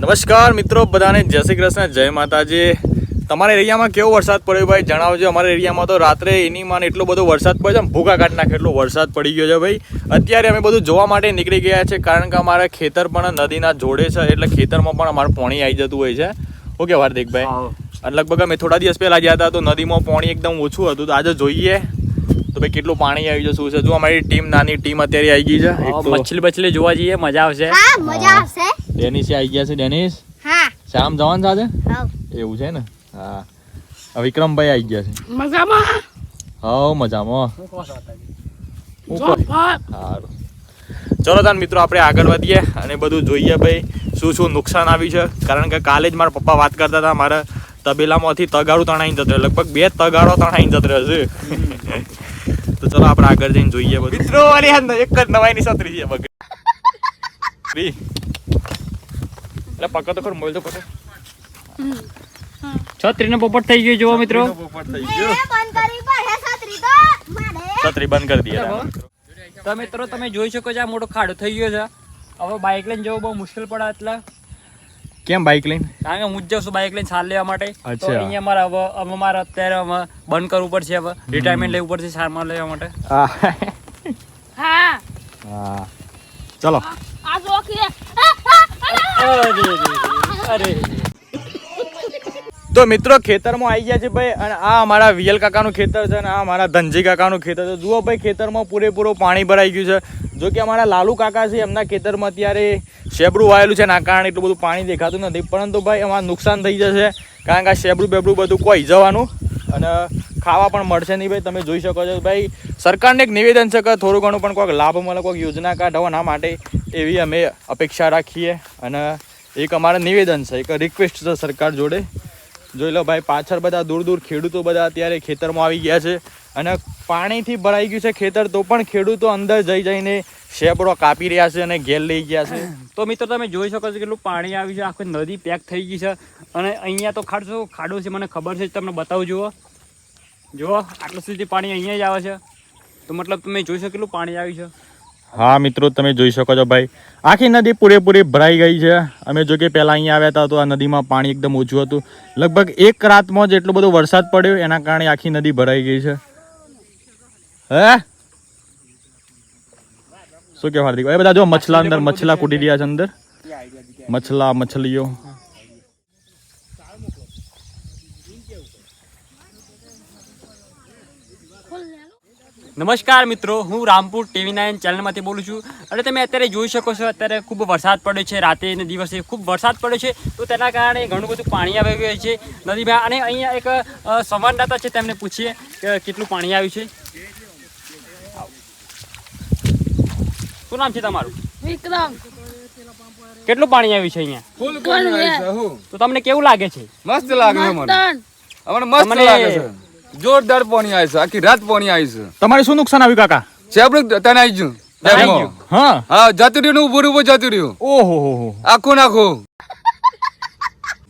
નમસ્કાર મિત્રો બધાને જય શ્રી કૃષ્ણ જય માતાજી. તમારા એરિયામાં કેવો વરસાદ પડ્યો ભાઈ? જણાવજો અમારા એરિયામાં તો રાત્રે એની માન એટલો બધો વરસાદ પડ્યો છે ભૂકા કાઢ નાખે એટલો વરસાદ પડી ગયો છે ભાઈ. અત્યારે અમે બધું જોવા માટે નીકળી ગયા છે કારણ કે અમારા ખેતર પણ નદીના જોડે છે એટલે ખેતરમાં પણ અમારું પાણી આવી જતું હોય છે. ઓકે હાર્દિકભાઈ અને લગભગ અમે થોડા દિવસ પહેલા ગયા હતા તો નદીમાં પાણી એકદમ ઓછું હતું તો આજે જોઈએ. તો ભાઈ કેટલું પાણી આવી જશે શું છે? જો અમારી ટીમ નાની ટીમ અત્યારે આવી ગઈ છે મછલી બછલી જોવા જઈએ મજા આવશે. હા મજા આવશે. ડેનિસ આવી ગયા છે ડેનિસ? હા. શ્યામ જવાન સાથે? એવું છે ને? હા. વિક્રમભાઈ આવી ગયા છે. મજામાં? હા મજામાં સારું ચલો તાન મિત્રો આપણે આગળ વધીએ અને બધું જોઈએ ભાઈ શું શું નુકસાન આવ્યું છે. કારણ કે કાલે જ મારા પપ્પા વાત કરતા હતા મારા તબેલામાંથી તગાડું તણાઈ જતો રહ્યો. લગભગ બે તગાડો તણાઈ જતો રહ્યો છે. તો ચલો આપણે આગળ જઈને જોઈએ બધું. મિત્રો એક જ નવાઈની સત્રી છે બગડી. એટલે પકડ તો ખરો મોબાઈલ તો પકડ. છત્રી નો પોપટ થઈ ગયો જોવો મિત્રો. પોપટ થઈ ગયો. છત્રી તો મારે? છત્રી બંધ કરી દઈએ તો મિત્રો તમે જોઈ શકો છો આ મોટો ખાડો થઈ ગયો છે. હવે બાઇક લઈને જવું બહુ મુશ્કેલ પડે એટલે. કેમ બાઇક લઈને? કારણ કે હું જ જાઉં છું બાઇક લઈને સાર લેવા માટે. તો અહીંયા મારે હવે હવે મારે અત્યારે હવે બંધ કરવું પડશે હવે. રિટાયરમેન્ટ લેવું પડશે સારવાર લેવા માટે. હા. ચલો. અરે તો મિત્રો, ખેતરમાં આવી ગયા છે ભાઈ, અને આ અમારા વિયલ કાકાનું ખેતર છે અને આ અમારા ધનજી કાકાનું ખેતર છે. જુઓ ભાઈ, ખેતરમાં પૂરેપૂરું પાણી ભરાઈ ગયું છે. જો કે અમારા લાલુ કાકા છે, એમના ખેતરમાં અત્યારે શેબડું વાયેલું છે એના કારણે એટલું બધું પાણી દેખાતું નથી. પરંતુ ભાઈ, એમાં નુકસાન થઈ જશે, કારણ કે આ શેબડું બેબડું બધું કોઈ જવાનું અને ખાવા પણ મળશે નહીં ભાઈ. તમે જોઈ શકો છો ભાઈ, સરકારને એક નિવેદન છે કે થોડું ઘણું પણ કોઈક લાભ મળે, કોઈક યોજના કાઢવાના માટે એવી અમે અપેક્ષા રાખીએ અને એક અમારા નિવેદન છે, એક રિક્વેસ્ટ છે સરકાર જોડે. જોઈ લો ભાઈ, પાછળ બધા દૂર દૂર ખેડૂતો બધા અત્યારે ખેતરમાં આવી ગયા છે અને પાણીથી ભરાઈ ગયું છે ખેતર, તો પણ ખેડૂતો અંદર જઈ જઈને શેપડો કાપી રહ્યા છે અને ઘેર લઈ ગયા છે. તો મિત્રો, તમે જોઈ શકો છો કેટલું પાણી આવ્યું છે, આખી નદી પેક થઈ ગઈ છે. અને અહીંયા તો ખાડશો ખાડો છે, મને ખબર છે, તમને બતાવું, જુઓ. જુઓ, આટલું સુધી પાણી અહીંયા જ આવે છે. તો મતલબ તમે જોઈ શકો કેટલું પાણી આવ્યું છે. હા, મિત્રો, તમે જોઈ શકો છો ભાઈ. આખી નદી પૂરેપૂરી ભરાઈ ગઈ છે. અમે જો કે પહેલાં અહીંયા આવ્યા હતા તો આ નદીમાં પાણી એકદમ ઓછું હતું. લગભગ એક રાતમાં જ એટલો બધો વરસાદ પડ્યો, એના કારણે આખી નદી ભરાઈ ગઈ છે. હે? શું કે હાર્દિક એ બધા જો મછલા અંદર મછલા કૂટી રહ્યા છે અંદર. મછલા મછલીઓ નમસ્કાર મિત્રો હું રામપુર ટીવી નાઇન ચેનલમાંથી બોલું છું. અને તમે અત્યારે જોઈ શકો છો અત્યારે ખૂબ વરસાદ પડ્યો છે રાતે અને દિવસે ખૂબ વરસાદ પડ્યો છે. તો તેના કારણે ઘણું બધું પાણી આવી ગયું છે નદીમાં. અને અહીંયા એક સંવાદદાતા છે તેમને પૂછીએ કે કેટલું પાણી આવ્યું છે. શું નામ છે તમારું? વિક્રમ. કેટલું પાણી આવ્યું છે અહીંયા? તો તમને કેવું લાગે છે? મસ્ત લાગે છે મને. મસ્ત. લાગે છે. જોરદાર પાણી આવી છે આખી રાત પાણી આવી છે. તમારે શું નુકસાન આવ્યું કાકા? ચેપડું તને આવી ગયું. હા. હા જતું રહ્યું ને ઉભું ઉભું જતું રહ્યું ઓહો હો આખું નાખું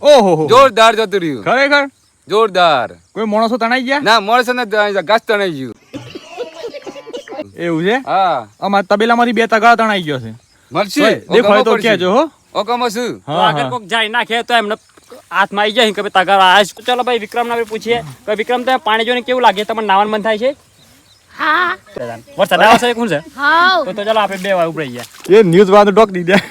ઓહો જોરદાર જતું રહ્યું ખરેખર? જોરદાર. કોઈ માણસો તણાઈ ગયા? ના મળશે ને ઘાસ તણાઈ ગયું. એવું છે? હા. અમારા તબેલામાંથી બે તગા તણાઈ ગયો છે. મળશે. દેખાય તો કેજો હો. ઓકામાં શું? હા આગળ કોક જાય નાખે તો એમને હાથમાં આવી જાય કે તગાર. તો ચાલો ભાઈ વિક્રમ ને પૂછીએ કે વિક્રમ તમે પાણી જોઈને કેવું લાગે? તમને નાવાનું મન થાય છે? હા. વરસાદ આવે છે કોણ છે? તો તો ચાલો આપણે બે વાર ઉભરાઈ ગયા. એ ન્યૂઝ વાળા ડોક દીધા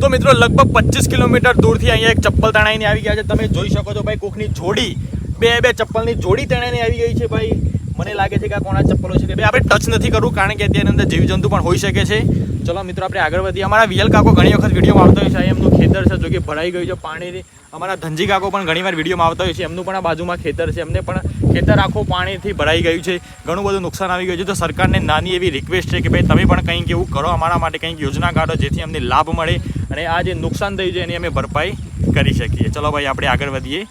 તો મિત્રો લગભગ પચીસ કિલોમીટર દૂરથી અહીંયા એક ચપ્પલ તણાઈને આવી ગયા છે. તમે જોઈ શકો છો ભાઈ કોકની જોડી બે બે ચપ્પલની જોડી તણાઈને આવી ગઈ છે ભાઈ. મને લાગે છે કે આ કોના ચપ્પલો છે કે ભાઈ આપણે ટચ નથી કરવું કારણ કે તેની અંદર જીવજંતુ પણ હોઈ શકે છે. ચલો મિત્રો, આપણે આગળ વધીએ. અમારા વિયલ કાકો ઘણી વખત વિડીયોમાં આવતા હોય છે. એમનું ખેતર છે, જો કે ભરાઈ ગયું છે પાણીથી. અમારા ધનજી કાકો પણ ઘણીવાર વિડીયોમાં આવતા હોય છે. એમનું પણ આ બાજુમાં ખેતર છે. એમને પણ ખેતર આખું પાણીથી ભરાઈ ગયું છે. ઘણું બધું નુકસાન આવી ગયું છે. તો સરકારને નાની એવી રિક્વેસ્ટ છે કે ભાઈ, તમે પણ કંઈક એવું કરો અમારા માટે, કંઈક યોજના કાઢો જેથી અમને લાભ મળે અને આ જે નુકસાન થયું છે, એની અમે ભરપાઈ કરી શકીએ. ચલો ભાઈ, આપણે આગળ વધીએ.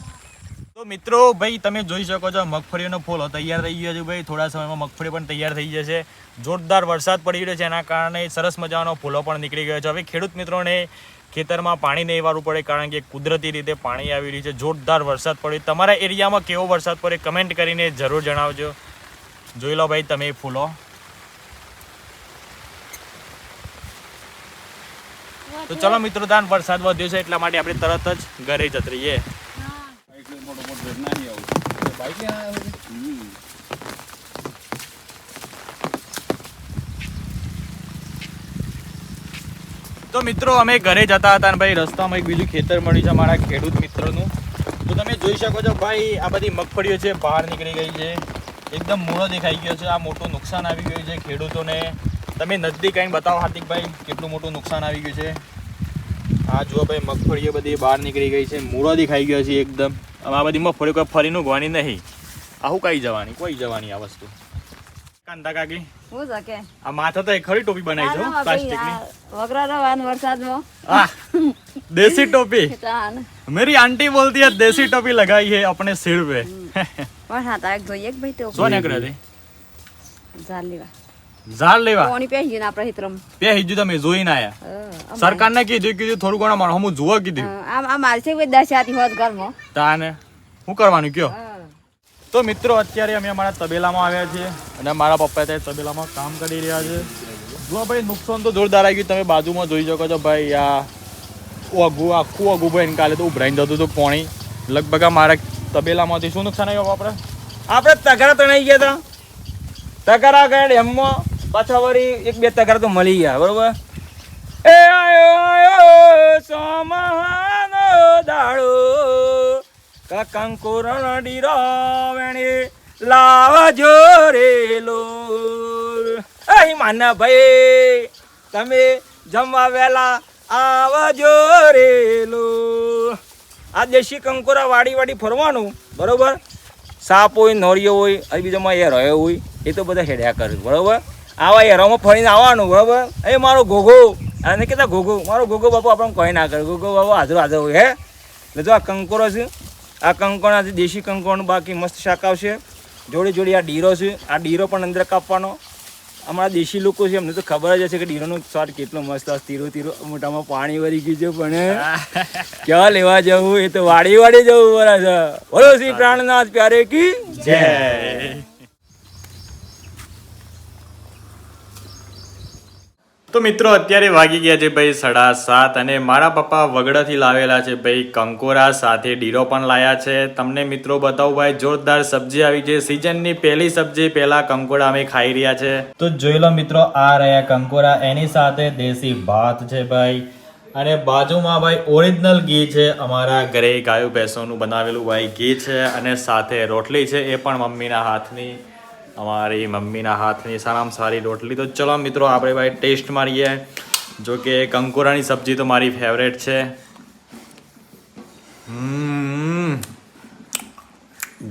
તો મિત્રો ભાઈ તમે જોઈ શકો છો મગફળીનો ફૂલ. તૈયાર થઈ ગયો છે ભાઈ. થોડા સમયમાં મગફળી પણ તૈયાર થઈ જશે. જોરદાર વરસાદ પડી રહ્યો છે એના કારણે સરસ મજાનો ફૂલો પણ નીકળી ગયો છે. હવે ખેડૂત મિત્રોને ખેતરમાં પાણી નહીં વાળવું પડે કારણ કે કુદરતી રીતે પાણી આવી રહ્યું છે. જોરદાર વરસાદ પડ્યો. તમારા એરિયામાં કેવો વરસાદ પડે કમેન્ટ કરીને જરૂર જણાવજો. જોઈ લો ભાઈ તમે ફૂલો. તો ચલો મિત્રો દાન વરસાદ વધ્યો છે એટલા માટે આપણે તરત જ ઘરે જત રહીએ એટલે મોટો મોટો ભેટ ના નહીં આવું. તો મિત્રો, અમે ઘરે જતા હતા અને ભાઈ, રસ્તામાં એક બીજું ખેતર મળ્યું છે અમારા ખેડૂત મિત્રનું. તો તમે જોઈ શકો છો, ભાઈ, આ બધી મગફળીઓ છે, બહાર નીકળી ગઈ છે. એકદમ મૂળો દેખાઈ ગયો છે, આ મોટું નુકસાન આવી ગયું છે ખેડૂતોને. તમે નજીક આવીને બતાવો હાર્દિકભાઈ કેટલું મોટું નુકસાન આવી ગયું છે. આ જુઓ ભાઈ, મગફળીઓ બધી બહાર નીકળી ગઈ છે, મૂળો દેખાઈ ગયો છે એકદમ. આ બધી મગફળીઓ કોઈ ફરીનું ગવાની નહીં આવું કઈ જવાની કોઈ જવાની આ વસ્તુ કાંતા કાકી હું શકે આ માથા તો એક ખરી ટોપી બનાવી છે હો, પ્લાસ્ટિકની વગરા રવાન વરસાદમાં આ देसी टोपी ચાન मेरी आंटी बोलती है देसी टोपी लगाई है अपने सिर पे વરસાદ આ જોઈએ કે ભાઈ તો શું નીકળ્યો તે ઝાડ લેવા ઝાડ લેવા. પાણી પેહી ગયું આપણા હિતરમ. પેહી હિજુ તમે જોઈને આયા. સરકારને કીધું કીધું થોડું ઘણું મારું હું જોવા કીધું. આમ આ મારે છે કોઈ દસ આતી હોત ઘરમાં. તાને શું કરવાનું કયો? તો મિત્રો અત્યારે અમે અમારા તબેલામાં આવ્યા છીએ અને મારા પપ્પા ત્યાં તબેલામાં કામ કરી રહ્યા છે. જો ભાઈ નુકસાન તો જોરદાર આવી ગયું. તમે બાજુમાં જોઈ શકો છો ભાઈ આ ઓગુ આખું ઓગુ ભાઈ કાલે તો ઉભરાઈને જતું હતું પોણી. લગભગ આ મારા તબેલામાંથી શું નુકસાન આવ્યું આપણે આપણે તગારા તણાઈ ગયા હતા તગારા ગયા ડેમમાં પાછા વળી એક બે તગારા તો મળી ગયા, બરોબર? એ આયો આયો, સોમહાનો દાડો. કંકુરણ ડીરો વેણી લાવજો રેલો અહીં માના ભાઈ, તમે જમવા વેલા આવજો રેલો આ દેશી કંકોરા વાડી વાડી ફરવાનું, બરોબર? સાપ હોય નોરિયો હોય અને બીજામાં એ રહ્યો હોય, એ તો બધા હેડ્યા કરે, બરોબર? આવા એરામાં ફરીને આવવાનું બરાબર? એ મારો ઘોઘો અને કહેતા ઘોઘો મારો ઘોઘો બાપુ આપણને કોઈ ના કરે. ઘોઘો બાપુ હાજર હાજર હોય હે? એટલે જો આ કંકોરો છે આ કંકોણાથી દેશી કંકોણ બાકી મસ્ત શાક આવશે. જોડે જોડે આ ડીરો છે આ ડીરો પણ અંદર કાપવાનો. અમારા દેશી લોકો છે એમને તો ખબર જ હશે કે ડીરોનો સ્વાદ કેટલો મસ્ત હશે તીરો તીરો મોટામાં પાણી વળી ગયું છે પણ ક્યાં લેવા જવું? એ તો વાડી વાડી જવું બરાબર. બોલો શ્રી પ્રાણનાથ પ્યારે કી? જય. તો મિત્રો, અત્યારે વાગી ગયા છે ભાઈ સાડા સાત અને મારા પપ્પા વગડાથી લાવેલા છે ભાઈ કંકોરા, સાથે ડીરો પણ લાયા છે. તમને મિત્રો બતાવું ભાઈ, જોરદાર સબ્જી આવી છે. સિઝનની પહેલી સબ્જી, પહેલા કંકોરા અમે ખાઈ રહ્યા છે. તો જોઈ લો મિત્રો, આ રહ્યા કંકોરા. એની સાથે દેશી ભાત છે ભાઈ. અને બાજુમાં ભાઈ ઓરિજિનલ ઘી છે. અમારા ઘરે ગાયો ભેંસોનું બનાવેલું ભાઈ ઘી છે અને સાથે રોટલી છે, એ પણ મમ્મીના હાથની. અમારી મમ્મીના હાથની સારામાં સારી રોટલી તો ચલો મિત્રો, આપણે ભાઈ ટેસ્ટ મારીએ. જો કે કંકોરાની સબ્જી તો મારી ફેવરેટ છે.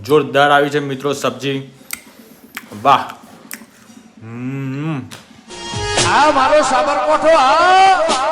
જોરદાર આવી છે મિત્રો સબ્જી. વાહ. આ મારો સાબરકોઠો આ